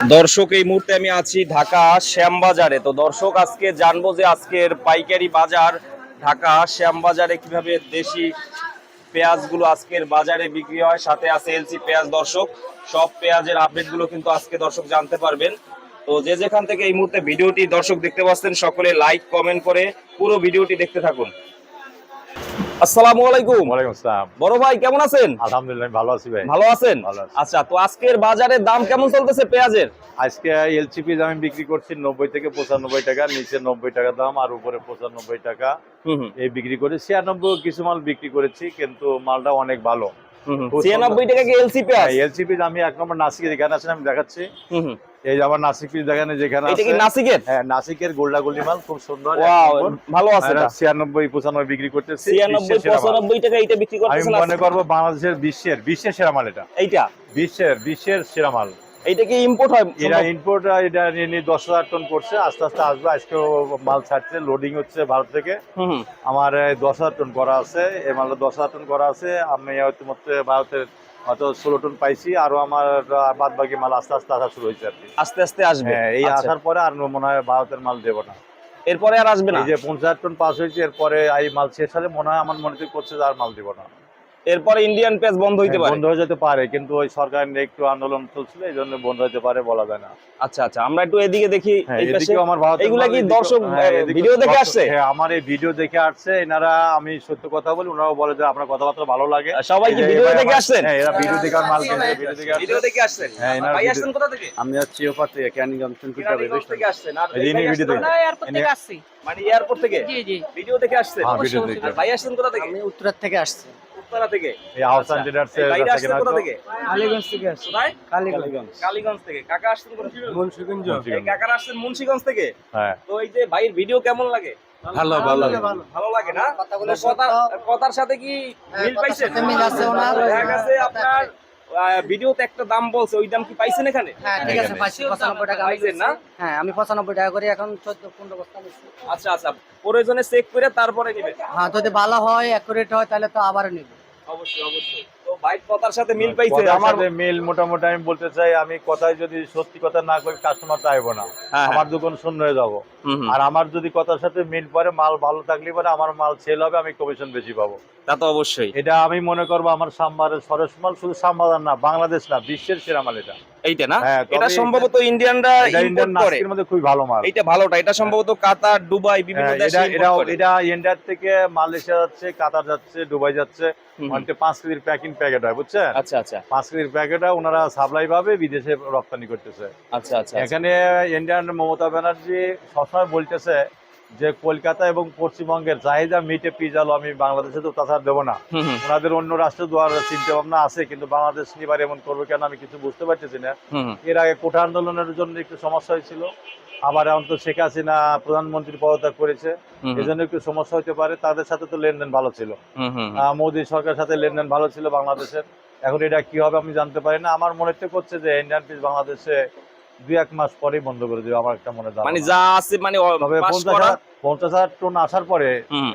দর্শক, এই মুহূর্তে আমি আছি ঢাকা শ্যামবাজারে। তো দর্শক, আজকে জানব যে আজকের পাইকারি বাজার ঢাকা শ্যামবাজারে কীভাবে দেশি পেঁয়াজগুলো আজকের বাজারে বিক্রি হয়, সাথে আছে এলসি পেঁয়াজ দর্শক। সব পেঁয়াজের আপডেটগুলো কিন্তু আজকে দর্শক জানতে পারবেন। তো যে যেখান থেকে এই মুহূর্তে ভিডিওটি দর্শক দেখতে পাচ্ছেন, সকলে লাইক কমেন্ট করে পুরো ভিডিওটি দেখতে থাকুন। আসসালামু আলাইকুম। ওয়ালাইকুম আসসালাম। বড় ভাই কেমন আছেন? আলহামদুলিল্লাহ ভালো আছি ভাই। ভালো আছেন? আচ্ছা তো আজকের বাজারের দাম কেমন চলতেছে পেঁয়াজের? আজকে এলসিপি আমি বিক্রি করছি নব্বই থেকে পঁচানব্বই টাকা নিচে নব্বই টাকা দাম আর উপরে পঁচানব্বই টাকা। এই বিক্রি করে। ছিয়ানব্বই কিছু মাল বিক্রি করেছি কিন্তু মালটা অনেক ভালো। খুব ছিয়ানব্বই টাকা কি এলসি পেঁয়াজ? এলসিপি আমি এক নম্বর নাসিকে আমি দেখাচ্ছি। এই যে নাসিক পিস দেখানে যেখানে এটা কি নাসিকের হ্যাঁ নাসিকের গোল্ডা গোল্ডি মাল খুব সুন্দর ওয়াও ভালো আছে এটা এটা। ছিয়ানব্বই পঁচানব্বই বিক্রি করতেছি ছিয়ানব্বই বিশ্বের সেরা মাল। পঁচানব্বই টাকা এটা বিক্রি আমি মনে আজকে? করব বাংলাদেশের বিশ্বের বিশ্বের সেরা মাল এটা এইটা বিশ্বের বিশ্বের সেরা মাল এইটা কি ইম্পোর্ট হয় সম্ভব? ইম্পোর্ট এটা নিয়ে দশ হাজার টন করছে আস্তে আস্তে আসবে আজকেও মাল ছাড়ছে লোডিং হচ্ছে ভারত থেকে। আমার দশ হাজার টন করা আছে এই মালটা দশ হাজার টন করা আছে আমি হয়তো ভারতের হয়তো ষোলো টন পাইছি আরও আমার বাদ বাকি মাল আস্তে আস্তে আসা শুরু হয়েছে আর কি। আস্তে আস্তে আসবে? হ্যাঁ এই আচ্ছা। আসার পরে আর মনে হয় ভারতের মাল দেবো না। এরপরে আর আসবে না? এই যে পঞ্চাশ টন পাস হয়েছে এরপরে এই মাল শেষ হলে মনে হয় আমার মনে করছে আর মাল দিব না। এরপরে ইন্ডিয়ান পেঁয়াজ বন্ধ হইতে হ্যাঁ, পারে। বন্ধ হয়ে যেতে পারে কিন্তু ওই সরকার নিয়ে একটু আন্দোলন চলছিল এই জন্য বন্ধ হতে পারে বলা যায় না। আচ্ছা আচ্ছা আমরা একটু এদিকে দেখি হ্যাঁ, আমার এইগুলা কি দর্শক, হ্যাঁ, ভিডিও দেখে আসছে? হ্যাঁ আমার এই ভিডিও দেখে আসছে এনারা আমি সত্য কথা বলি ওনারাও বলে যে আপনার কথাবার্তা ভালো লাগে। সবাই কি ভিডিও দেখে আসছেন? হ্যাঁ এরা ভিডিও দেখে মাল কিনছে ভিডিও দেখে আসছে। ভিডিও দেখে আসছেন? হ্যাঁ, এনার ভাই আসছেন কোথা থেকে? আমি যাচ্ছি ওপার থেকে ক্যানিগঞ্জ কিরানীগঞ্জ থেকে আসছেন আর এই আসছেন ভিডিও দেখে। থেকে? এয়ারপোর্ট থেকে আসছি। মানে এয়ারপোর্ট থেকে? জি জি। ভিডিও দেখে আসছেন? হ্যাঁ। আর ভাই আসছেন কোথা থেকে? আমি উত্তরার থেকে আসছি। থেকে? এই আহসান আচ্ছা। ট্রেডার্স এর ভাইরা আসছেন কোথা থেকে? কালীগঞ্জ থেকে আসছি। কোথায়? কালীগঞ্জ। কালীগঞ্জ। থেকে। কাকা আসছেন কোথা থেকে? মুন্সিগঞ্জ। এই কাকারা আসছেন মুন্সিগঞ্জ থেকে? হ্যাঁ। তো এই যে ভাইয়ের ভিডিও কেমন লাগে? ভালো ভালো ভালো। লাগে না? কথার কথার সাথে কি হ্যাঁ, মিল পাইছেন? মিল আছে ওনার। দেখা গেছে আপনার ভিডিওতে একটা দাম বলছে ওই দাম কি পাইছেন এখানে? হ্যাঁ ঠিক আছে পাইছি পঁচানব্বই টাকা পাইছেন না? হ্যাঁ আমি পঁচানব্বই টাকা করে এখন চোদ্দ পনেরো বস্তা নিচ্ছি আচ্ছা আচ্ছা প্রয়োজনে চেক করে তারপরে নিবেন। হ্যাঁ যদি ভালো হয় অ্যাকুরেট হয় তাহলে তো আবার নিব। অবশ্যই অবশ্যই। তো ভাই কথার সাথে মিল পাইছে? আমার মিল মোটামুটি আমি বলতে চাই আমি কথায় যদি সত্যি কথা না করি কাস্টমার চাইব না। হ্যাঁ, আমার দোকান শূন্য হয়ে যাব। হুম, হুম। আর আমার যদি কথার সাথে মিল পরে মাল ভালো থাকলে পরে আমার মাল সেল হবে আমি কমিশন বেশি পাবো। তা তো অবশ্যই। এটা আমি মনে করব আমার সাম্বারের সরস মাল শুধু সাম্বাদার না বাংলাদেশ না বিশ্বের সেরা মাল এটা। এইটা না? হ্যাঁ, এটা এটা- সম্ভবত ইন্ডিয়ানরা ইন্ডিয়ান ইম্পোর্ট করে। নাস্তিকের মধ্যে খুবই ভালো মাল। এইটা ভালোটা এটা সম্ভবত কাতার দুবাই বিভিন্ন দেশে এটা এটা এটা থেকে মালয়েশিয়া যাচ্ছে কাতার যাচ্ছে দুবাই যাচ্ছে। অনেকটা পাঁচ কেজির প্যাকিং প্যাকেট হয় বুঝছেন? আচ্ছা আচ্ছা। পাঁচ কেজির প্যাকেট হয় ওনারা সাপ্লাই পাবে বিদেশে রপ্তানি করতেছে। আচ্ছা আচ্ছা আচ্ছা। এখানে ইন্ডিয়ান মমতা ব্যানার্জি সবসময় বলতেছে যে কলকাতা এবং পশ্চিমবঙ্গের চাহিদা মিটে পিজালো আমি বাংলাদেশে তো তাছাড়া দেবো না। ওনাদের অন্য রাষ্ট্র দেওয়ার চিন্তা ভাবনা আছে কিন্তু বাংলাদেশ এবার এমন করবে কেন আমি কিছু বুঝতে পারতেছি না। এর আগে কোটা আন্দোলনের জন্য একটু সমস্যা হয়েছিল। আবার এখন তো শেখ হাসিনা প্রধানমন্ত্রী পদত্যাগ করেছে। হুম, এই জন্য একটু সমস্যা হতে পারে। তাদের সাথে তো লেনদেন ভালো ছিল। মোদী সরকারের সাথে লেনদেন ভালো ছিল বাংলাদেশের। এখন এটা কি হবে আমি জানতে পারি না। আমার মনে হচ্ছে যে ইন্ডিয়ান পিস বাংলাদেশে দুই এক মাস পরে বন্ধ করে দিবে আমার একটা মনে মানে যা আছে মানে পাস পঞ্চাশ হাজার টন আসার পরে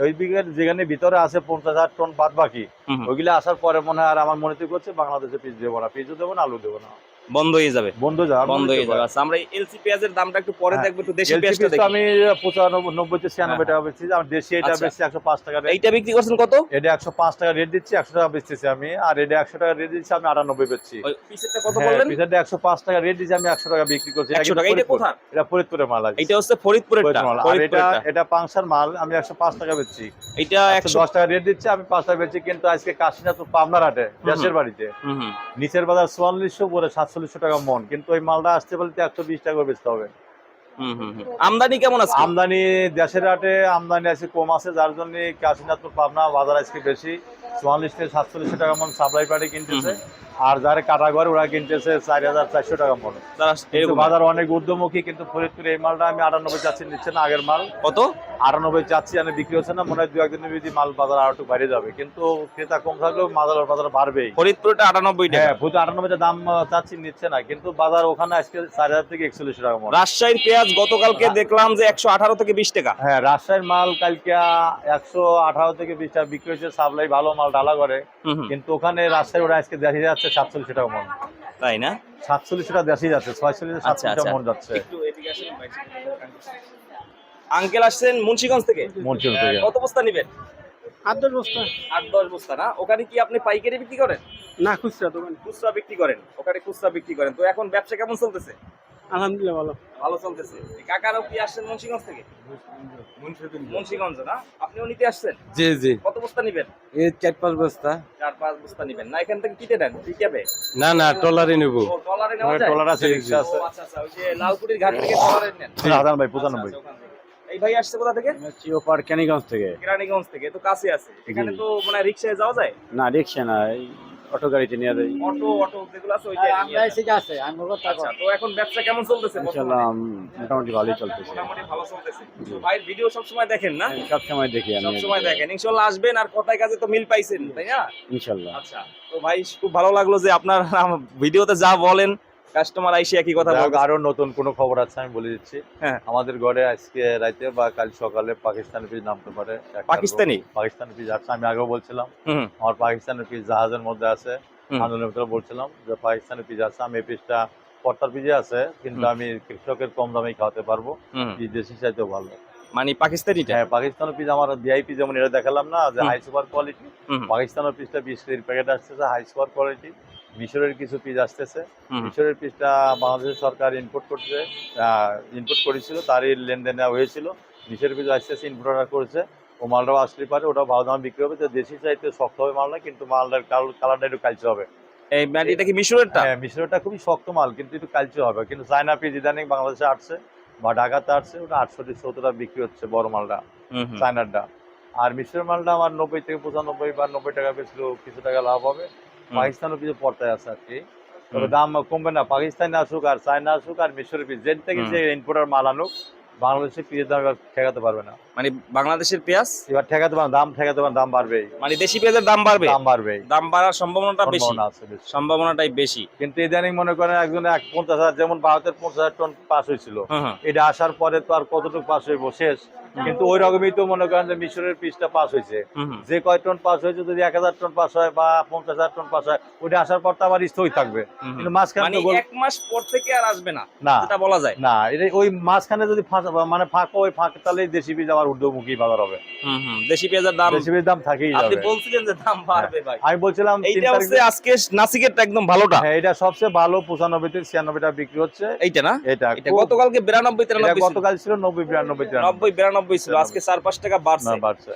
ওই বিঘের যেখানে ভিতরে আছে পঞ্চাশ হাজার টন বাদ বাকি। ওইগুলো আসার পরে মনে হয় আর আমার মনে তো করছে বাংলাদেশে পিস দেবো না পিসও দেবো না আলু দেবো না। বন্ধ হয়ে যাবে। বন্ধ যা বন্ধ হয়ে যাবে। আচ্ছা আমরা এলসি পেঁয়াজের দামটা একটু পরে হ্যাঁ, দেখব একটু দেশি LCP পেঁয়াজটা তো দেখি। আমি পঁচানব্বই নব্বই থেকে ছিয়ানব্বই টাকা বেচছি আমার দেশি এটা আচ্ছা। বেচছি টাকা এইটা বিক্রি করছেন কত? এটা একশো পাঁচ টাকা রেট দিচ্ছি একশো টাকা বেচতেছি আমি আর এটা একশো টাকা রেট দিচ্ছি আমি আটানব্বই বেচছি। ওই পিসেরটা কত হ্যাঁ, বললেন? টাকা রেট দিচ্ছি আমি একশো টাকা বিক্রি করছি। এটা 100 টাকা। এটা। এটা ফরিদপুরের মাল আছে এইটা হচ্ছে ফরিদপুরেরটা। এটা এটা পাংশার মাল আমি একশো পাঁচ টাকা বেচছি। একশো দশ টাকা রেট দিচ্ছি আমি পাঁচ টাকা বেচছি কিন্তু আজকে কাশিনাথ পাবনার হাটে দেশের বাড়িতে। নিচের বাজার চুয়াল্লিশশো উপরে সাতচল্লিশশো টাকা মন কিন্তু ওই মালটা আসতে বলতে একশো বিশ টাকা বেচতে হবে। আমদানি কেমন আছে আমদানি দেশের হাটে আমদানি আছে কম আছে যার জন্য কাশিনাথপুর পাবনা বাজার আজকে বেশি। চুয়াল্লিশ থেকে সাতচল্লিশশো টাকা মন সাপ্লাই পার্টি কিনতেছে। আর যারা কাটা ঘর ওরা কিনতেছে চার হাজার চারশো টাকা মন। বাজার অনেক ঊর্ধ্বমুখী কিন্তু ফরিদপুর এই মালটা আমি আটানব্বই চাচ্ছি নিচ্ছে না আগের মাল। কত? আটানব্বই চাচ্ছি আমি বিক্রি হচ্ছে না মনে হয় দু একদিনের যদি মাল বাজার আরও একটু বাইরে যাবে। কিন্তু ক্রেতা কম থাকলেও মাল বাজার বাড়বেই। ফরিদপুরটা আটানব্বই টাকা। হ্যাঁ ভূত আটানব্বইটা দাম চাচ্ছি নিচ্ছে না। কিন্তু বাজার ওখানে আজকে চার হাজার থেকে একচল্লিশ টাকা মন রাজশাহীর পেঁয়াজ গতকালকে দেখলাম যে একশো আঠারো থেকে বিশ টাকা। হ্যাঁ রাজশাহীর মাল কালকে একশো আঠারো থেকে বিশ টাকা বিক্রি হয়েছে সাপ্লাই ভালো মাল ডালা করে কিন্তু ওখানে রাজশাহী ওরা আজকে দেখা যাচ্ছে সাতচল্লিশ টাকা মন। তাই না? সাতচল্লিশ টাকা দেখা যাচ্ছে ছয়চল্লিশ আচ্ছা সাতচল্লিশ আচ্ছা মন যাচ্ছে। আঙ্কেল আসছেন মুন্সিগঞ্জ থেকে? কত বস্তা নিবেন? আট দশ বস্তা। আট দশ বস্তা না? ওখানে কি আপনি পাইকারি বিক্রি করেন? না খুচরা দোকান। খুচরা বিক্রি করেন। ওখানে খুচরা বিক্রি করেন। তো এখন ব্যবসা কেমন চলতেছে? আলহামদুলিল্লাহ ভালো। ভালো চলতেছে। কাকারও কি আসছেন মুন্সিগঞ্জ থেকে? মুন্সিগঞ্জ। না? আপনিও নিতে আসছেন? জি জি। কত বস্তা নিবেন? এই চার পাঁচ বস্তা। চার পাঁচ বস্তা নিবেন। না এখান থেকে কিনে নেন না না ট্রলারে নেব। টলারে নেওয়া যায়? ট্রলার আছে জি, রিক্সা আছে। আচ্ছা আচ্ছা ওই যে লালকুটির ঘাট থেকে টলারে নেন। হাজার ভাই ওখান থেকে। এই ভাই আসছে কোথা থেকে? চিওপার থেকে। কেরানীগঞ্জ থেকে তো কাছে আছে। এখানে তো মানে রিক্সায় যাওয়া যায়? না রিক্সা না অটো গাড়িতে নিয়ে অটো অটো যেগুলো আছে আমরা আছে আচ্ছা তো এখন ব্যবসা কেমন চলতেছে বর্তমানে? মোটামুটি ভালোই চলতেছে। মোটামুটি ভালো চলতেছে। ভাইয়ের ভিডিও সবসময় দেখেন না? সব সময় দেখি আমি। সবসময় দেখেন। ইনশাল্লাহ আসবেন আর কথায় কাজে তো মিল পাইছেন তাই না? ইনশাল্লাহ আচ্ছা তো ভাই খুব ভালো লাগল যে আপনার ভিডিওতে যা বলেন কাস্টমার আইসে একই কথা বলবে আরও নতুন কোনো খবর আছে আমি বলে দিচ্ছি। হ্যাঁ। আমাদের ঘরে আজকে রাইতে বা কাল সকালে পাকিস্তানি পিস নামতে পারে। পাকিস্তানি? পাকিস্তানি পিস আসছে আমি আগেও বলছিলাম। আমার পাকিস্তানি পিস জাহাজের মধ্যে আছে। আন্দোলনের ভিতরে বলছিলাম যে পাকিস্তানি পিস আছে আমি এই পিসটা পর্তার পিজে আছে কিন্তু আমি কৃষকের কম দামে খাওয়াতে পারব। দেশি চাইতেও ভালো। মানে পাকিস্তানিটা? হ্যাঁ পাকিস্তানি পিস আমার ভিআইপি যেমন এটা দেখালাম না যে হাই সুপার কোয়ালিটি পাকিস্তানের পিসটা বিশ কেজির প্যাকেট আসতেছে হাই সুপার কোয়ালিটি মিশরের কিছু পিস আসতেছে। মিশরের পিসটা বাংলাদেশের সরকার ইম্পোর্ট করছে ইম্পোর্ট করেছিল তারই লেনদেন হয়েছিল। মিশরের পিস আসতেছে ইম্পোর্টার করেছে। ও মালটাও আসলে পারে ওটা ভালো দামে বিক্রি হবে। তো দেশি চাইতে শক্ত হবে মাল না কিন্তু মালটার কালারটা একটু কালচে হবে। এই এটা কি মিশরেরটা? হ্যাঁ মিশরেরটা খুবই শক্ত মাল কিন্তু একটু কালচে হবে। কিন্তু চায়না পিস ইদানিং বাংলাদেশে আসছে বা ঢাকাতে আসছে ওটা আটষট্টি সত্তর বিক্রি হচ্ছে বড় মালটা চায়নারটা। আর মিশরের মালটা আমার নব্বই থেকে পঁচানব্বই বা নব্বই টাকা বেচলেও কিছু টাকা লাভ হবে। পাকিস্তানও কিছু পর্তায় আছে আর কি। তবে দাম কমবে না। পাকিস্তানে আসুক আর চায়না আসুক আর মিশরের পিস যেন থেকে যে ইম্পোর্টার মাল আনুক বাংলাদেশে পিসের দাম এবার ঠেকাতে পারবে না। মানে বাংলাদেশের পেঁয়াজ? এবার ঠেকাতে পারবে দাম ঠেকাতে পারবে দাম বাড়বেই। মানে দেশি পেঁয়াজের দাম বাড়বে? দাম বাড়বেই। দাম বাড়ার সম্ভাবনাটা বেশি। সম্ভাবনা বেশি। সম্ভাবনাটাই বেশি। কিন্তু ইদানিং মনে করেন একজন এক পঞ্চাশ হাজার যেমন ভারতের পঞ্চাশ হাজার টন পাস হয়েছিল। এটা আসার পরে তো আর কতটুকু পাস হইব শেষ। কিন্তু ওই রকমই তো মনে করেন যে মিশরের পিসটা পাস হয়েছে। যে কয় টন পাস হয়েছে যদি এক হাজার টন পাস হয় বা পঞ্চাশ হাজার টন পাস হয় ওটা আসার পর তো আবার স্থগিত থাকবে। হুম হুম। কিন্তু মাঝখানে মানে এক মাস পর থেকে আর আসবে না না। যেটা বলা যায়। না এটা ওই মাঝখানে যদি মানে ফাঁকা ওই ফাঁকা তাহলে দেশি বীজ আমার ঊর্ধ্বমুখী বাজার হবে। দেশি পেঁয়াজের দাম দেশি বীজ দাম থাকেই আপনি বলছিলেন যে দাম বাড়বে ভাই। আমি বলছিলাম এইটা হচ্ছে আজকে নাসিকেরটা একদম ভালোটা। হ্যাঁ এটা সবচেয়ে ভালো পঁচানব্বই ছিয়ানব্বই টাকা বিক্রি হচ্ছে। এইটা না? এটা এটা গতকালকে বিরানব্বই এটা তিরানব্বই ছিল। গতকাল ছিল নব্বই বিরানব্বই তিরানব্বই। নব্বই ছিল। আজকে চার পাঁচ টাকা বাড়ছে।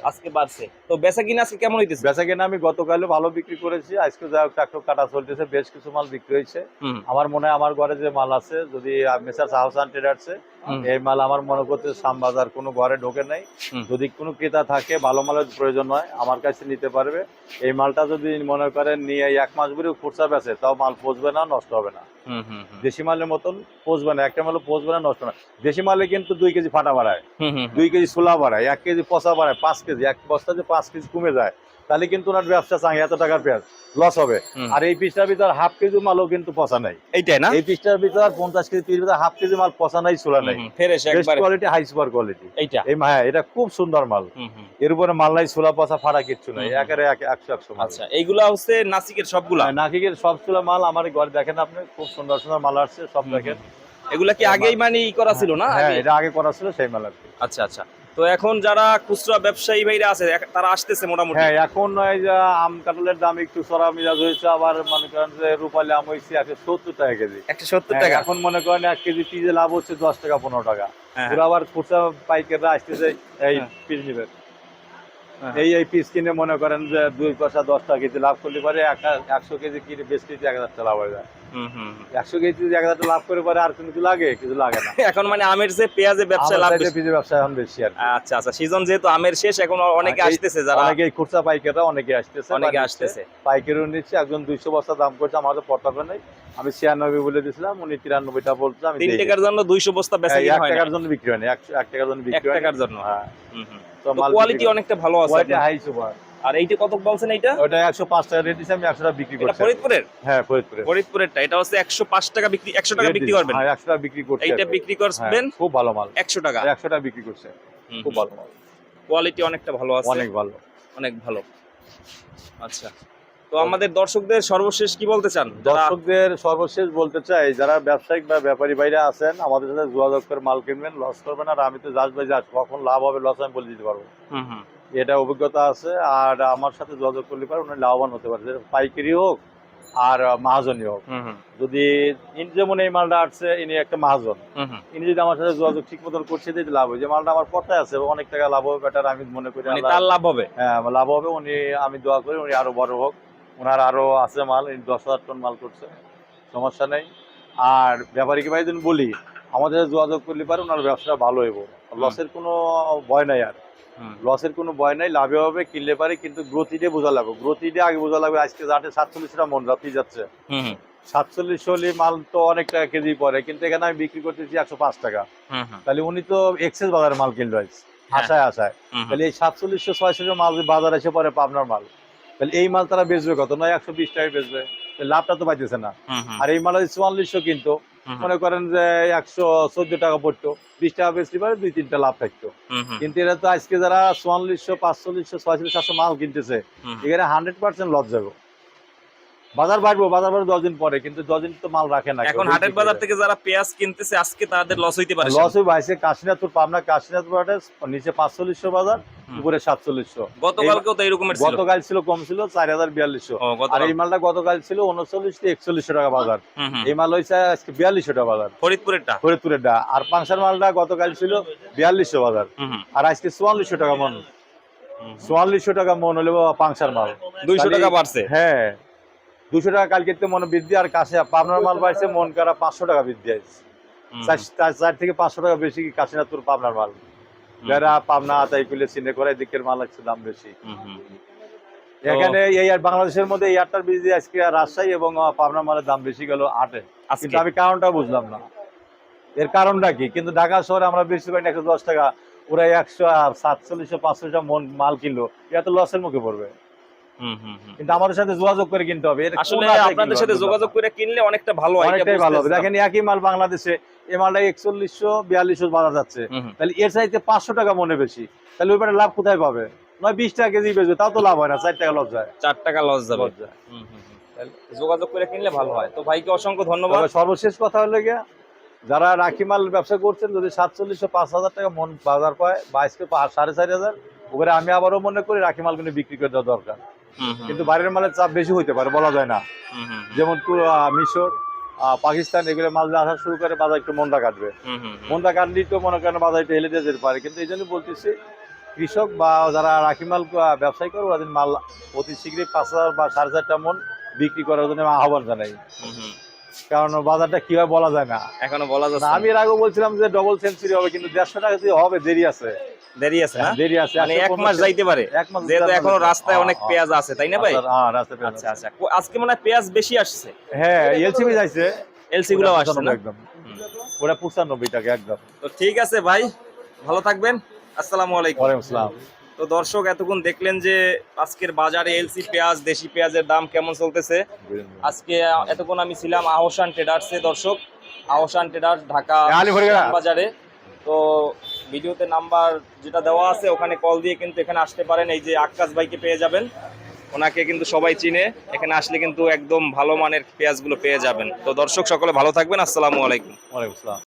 আজকে বাড়ছে। তো বেচা কিনা আজকে কেমন হইতেছে? বেচা কেনা আমি গতকালও ভালো বিক্রি করেছি। আজকে যা কাটা চলতেছে বেশ কিছু মাল বিক্রি হয়েছে। আমার মনে হয় আমার ঘরে যে মাল আছে যদি ট্রেডার্সে এই মাল আমার মনে করতে শ্যামবাজার কোনো ঘরে ঢোকে নাই। যদি কোনো ক্রেতা থাকে ভালো মালের প্রয়োজন হয় আমার কাছে নিতে পারবে। এই মালটা যদি মনে করেন নিয়ে এক মাস ধরে খুচরা বেচে তাও মাল পচবে না নষ্ট হবে না। দেশি মালের মতন পচবে না একটা মালও পচবে না নষ্ট না। দেশি মালে কিন্তু দুই কেজি ফাটা বাড়ায়। দুই কেজি ছোলা বাড়ায় এক কেজি পচা বাড়ায় পাঁচ কেজি এক বস্তা যে পাঁচ কেজি কমে যায় তাহলে কিন্তু ওনার ব্যবসা চাঙ্গে এত টাকার পেঁয়াজ লস হবে। আর এই পিসটার ভিতর হাফ কেজি মালও কিন্তু পচা নাই। এইটাই না? এই পিসটার ভিতর পঞ্চাশ কেজি ভিতর হাফ কেজি মাল পচা নাই ছোলা নাই। কোয়ালিটি হাই সুপার কোয়ালিটি এইটা। এই হ্যাঁ এটা খুব সুন্দর মাল। এর উপরে মাল নাই ছোলা পচা ফাটা কিচ্ছু নাই হুম। একেবারে এক- একশো একশো আচ্ছা এইগুলা হচ্ছে নাসিকের সবগুলা? হ্যাঁ, নাকিকের সব ছোলা মাল আমার ঘরে দেখেন আপনি খুব সুন্দর সুন্দর মাল আসছে সব দেখেন। এগুলা কি আগেই মানে ই করা ছিল না? হ্যাঁ এটা আগে করা ছিল সেই মাল আচ্ছা আচ্ছা। তো এখন যারা খুচরা ব্যবসায়ী ভাইরা আছে তারা আসতেছে মোটামুটি? হ্যাঁ এখন এই যে আম কাঁঠালের দাম একটু সরা মিজাজ হয়েছে আবার মনে করেন যে রূপালি আম হয়েছে একশো সত্তর টাকা কেজি। একশো সত্তর হ্যাঁ, টাকা? এখন মনে করেন এক কেজি পিজে লাভ হচ্ছে দশ টাকা পনেরো টাকা। হ্যাঁ, ওরা আবার খুচরা পাইকাররা আসতেছে এই হ্যাঁ। পিস নিবে। হ্যাঁ। এই এই পিস কিনে মনে করেন যে দুই পয়সা দশ টাকা কেজি লাভ করলে পারে এক- একশো কেজি কিনে বেশ কেজি এক হাজার টাকা লাভ হয়ে যায়। একশো কেজি এক হাজার লাভ করে পারে আর কিছু লাগে কিছু লাগে না। এখন মানে আমের যে পেঁয়াজের ব্যবসা লাভ আমার পিজের ব্যবসা এখন বেশি আর আচ্ছা আচ্ছা সিজন যেহেতু আমের শেষ এখন অনেকে আসতেছে যারা অনেকে খুচরা পাইকাররা অনেকে আসতেছে অনেকে আসতেছে। পাইকারিও নিচ্ছে একজন দুইশো বস্তা দাম করছে আমাদের পটাবে নেই। আমি ছিয়ানব্বই বলে দিয়েছিলাম উনি তিরানব্বইটা বলছে আমি তিন টাকার জন্য দুইশো বস্তা বেচা এক টাকার জন্য বিক্রি হয়নি এক টাকার জন্য বিক্রি টাকার জন্য। হ্যাঁ। তো তো কোয়ালিটি অনেকটা ভালো আছে হাই সুপার আর এইটা কত বলছেন এইটা? ওটা একশো পাঁচ টাকা রেট দিচ্ছে আমি একশো টাকা বিক্রি এটা করছি। ফরিদপুরের? হ্যাঁ ফরিদপুরে ফরিদপুরেরটা এটা হচ্ছে একশো পাঁচ টাকা বিক্রি একশো টাকা বিক্রি করবেন। হ্যাঁ একশো টাকা বিক্রি করছে এইটা বিক্রি করবেন খুব ভালো মাল। একশো টাকা। একশো টাকা বিক্রি করছে। খুব ভালো মাল। কোয়ালিটি অনেকটা ভালো আছে। অনেক ভালো। অনেক ভালো। আচ্ছা তো আমাদের দর্শকদের সর্বশেষ কি বলতে চান? যারা দর্শকদের সর্বশেষ বলতে চাই যারা ব্যবসায়িক বা ব্যাপারী বাইরে আছেন আমাদের সাথে যোগাযোগ করে মাল কিনবেন লস করবেন আর আমি তো যাস বাই যাস কখন লাভ হবে লস আমি বলে দিতে পারব। হুম হুম। এটা অভিজ্ঞতা আছে আর আমার সাথে যোগাযোগ করলে পারে উনি লাভবান হতে পারে। পাইকারি হোক আর মাহাজনই হোক। যদি ইনি যেমন এই মালটা আসছে ইনি একটা মাহাজন। ইনি যদি আমার সাথে যোগাযোগ ঠিক মতন করছে দিতে লাভ হয় যে মালটা আমার পর্তায় আছে অনেক টাকা লাভ হবে বেটার আমি মনে করি তার লাভ হবে? হ্যাঁ লাভ হবে। উনি আমি দোয়া করি উনি আরও বড় হোক। ওনার আরও আছে মাল উনি দশ হাজার টন মাল করছে। সমস্যা নেই। আর ব্যাপারীকে ভাই যদি বলি আমাদের যোগাযোগ করলে পারে ওনার ব্যবসাটা ভালো হইব। লসের কোনো ভয় নাই আর। লসের কোনো ভয় নাই লাভে হবে কিনলে পারে কিন্তু গ্রোথিটে বোঝা লাগবে। গ্রোথিটে আগে বোঝা লাগবে আজকে সাতচল্লিশ টাকা মন রাত্রি যাচ্ছে। সাতচল্লিশ হলে মাল তো অনেক টাকা কেজি পরে কিন্তু এখানে আমি বিক্রি করতেছি একশো পাঁচ টাকা। তাহলে উনি তো এক্সেস বাজারে মাল কিনলো আশায় আশায়। হুম। তাহলে এই সাতচল্লিশশো ছয়শো মাল বাজার এসে পরে পাবনার মাল তাহলে এই মাল তারা বেচবে কত? নয় একশো বিশ টাকায় বেচবে। লাভটা তো পাইতেছে না। আর এই মাল চুয়াল্লিশশো কিনতো। মনে করেন যে একশো চোদ্দ টাকা পড়তো বিশ টাকা বেশি পারে দুই তিনটা লাভ থাকতো। কিন্তু এটা তো আজকে যারা চুয়াল্লিশশো পাঁচচল্লিশশো ছয়চল্লিশ সাতশো মাল কিনতেছে। এখানে হান্ড্রেড পার্সেন্ট লস যাবে বাজার বাড়বো বাজার বাড়বে দশ দিন পরে কিন্তু দশ দিন তো মাল রাখে না এখন হাটের বাজার থেকে যারা পেঁয়াজ কিনতেছে আজকে তাদের লস হইতে পারে লস হয়ে ভাইছে কাশীনাথপুর পাবনা কাশীনাথপুর হাটে নিচে পাঁচচল্লিশশো বাজার উপরে সাতচল্লিশশো। গতকালকেও তো এরকমের ছিল। গতকাল ছিল কম ছিল চার হাজার বিয়াল্লিশশো। আর এই মালটা গতকাল ছিল উনচল্লিশ থেকে একচল্লিশশো টাকা বাজার। এই মাল হয়েছে আজকে বিয়াল্লিশশো টাকা বাজার। ফরিদপুরেরটা। ফরিদপুরের ডা আর পাংশার মালটা গতকাল ছিল বিয়াল্লিশশো বাজার। আর আজকে চুয়াল্লিশশো টাকা মন। চুয়াল্লিশশো টাকা মন হলে পাংশার মাল। দুইশো টাকা বাড়ছে। হ্যাঁ। দুশো টাকা কালকে তো মনে বৃদ্ধি আর কাছে পাবনার মাল বাড়ছে মন কারা পাঁচশো টাকা বৃদ্ধি আছে চার- থেকে পাঁচশো টাকা বেশি কি কাশীনাথপুর পাবনার মাল? যারা পাবনা তাই করলে চিনে করে এদিকের মাল আছে দাম বেশি। এখানে এই আর বাংলাদেশের মধ্যে এই আটটার বীজ আজকে রাজশাহী এবং আহ, পাবনা মালের দাম বেশি গেল আটে। আজকে? কিন্তু আমি কারণটা বুঝলাম না। এর কারণটা কি? কিন্তু ঢাকা শহরে আমরা বেশি পাই একশো দশ টাকা ওরা একশো সাতচল্লিশশো পাঁচশো মন মাল কিনলো এটা তো লসের মুখে পড়বে। কিন্তু আমাদের সাথে যোগাযোগ করে কিনতে হবে। আসলে আপনাদের সাথে যোগাযোগ করে কিনলে অনেকটা ভালো অনেকটাই ভালো হবে। দেখেন একই মাল বাংলাদেশে এই মালটা একচল্লিশশো বিয়াল্লিশশো বাজার যাচ্ছে। তাহলে এর চাইতে পাঁচশো টাকা মনে বেশি। তাহলে ওই লাভ কোথায় পাবে? নয় বিশ টাকা কেজি বেচবে তাও তো লাভ হয় না চার টাকা লস যায়। চার টাকা লস যাবে। যোগাযোগ করে কিনলে ভালো হয়। তো ভাইকে অসংখ্য ধন্যবাদ। সর্বশেষ কথা হলো গিয়া যারা রাখি মাল ব্যবসা করছেন যদি সাতচল্লিশশো পাঁচ হাজার টাকা মন বাজার পায় বাইশকে সাড়ে চারি হাজার ওখানে আমি আবারও মনে করি রাখি মাল কিন্তু বিক্রি করে দেওয়া দরকার। কিন্তু বাইরের মালের চাপ বেশি হইতে পারে বলা যায় না। যেমন মিশর পাকিস্তান এগুলো মাল আসা শুরু করে বাজার একটু মন্দা কাটবে। মন্দা কাটলেই তো মনে করেন বাজার একটু হেলে যেতে পারে। কিন্তু এই জন্য বলতেছি কৃষক বা যারা রাখি মাল ব্যবসায়ী করে ওরা মাল অতি শীঘ্রই পাঁচ হাজার বা সাড়ে চারটা মন বিক্রি করার জন্য আমি আহ্বান জানাই। কারণ বাজারটা কি হয় বলা যায় না। এখনও বলা যায় না, আমি এর আগে বলছিলাম যে ডবল সেঞ্চুরি হবে কিন্তু দেড়শো টাকা যদি হবে দেরি আছে। দেরি আছে না? দেরি আছে। মানে একশো এক মাস যাইতে পারে। যেহেতু এখনও রাস্তায় হ্যাঁ, অনেক হ্যাঁ। পেঁয়াজ আছে তাই না ভাই? হ্যাঁ রাস্তায় পেঁয়াজ আচ্ছা। আচ্ছা। আজকে মনে হয় পেঁয়াজ বেশি আসছে। হ্যাঁ এলসিবি যাইছে। এলসি গুলো আসছে না? একদম। ওটা পঁচানব্বই টাকা একদম। তো ঠিক আছে ভাই ভালো থাকবেন। আসসালামু আলাইকুম। ওয়ালাইকুম আসসালাম। তো দর্শক এতক্ষণ দেখলেন যে আজকের বাজারে এলসি পেঁয়াজ দেশি পেঁয়াজের দাম কেমন চলতেছে? আজকে এতক্ষণ আমি ছিলাম আহসান ট্রেডার্সে দর্শক। আহসান ট্রেডার্স ঢাকা বাজারে তো ভিডিওতে নাম্বার যেটা দেওয়া আছে, ওখানে কল দিয়ে কিন্তু এখানে আসতে পারেন। এই যে আকাশ ভাইকে পেয়ে যাবেন। ওনাকে কিন্তু সবাই চিনে। এখানে আসলে কিন্তু একদম ভালো মানের পেঁয়াজগুলো পেয়ে যাবেন। তো দর্শক সকলে ভালো থাকবেন। আসসালামু আলাইকুম। ওয়ালাইকুম আসসালাম।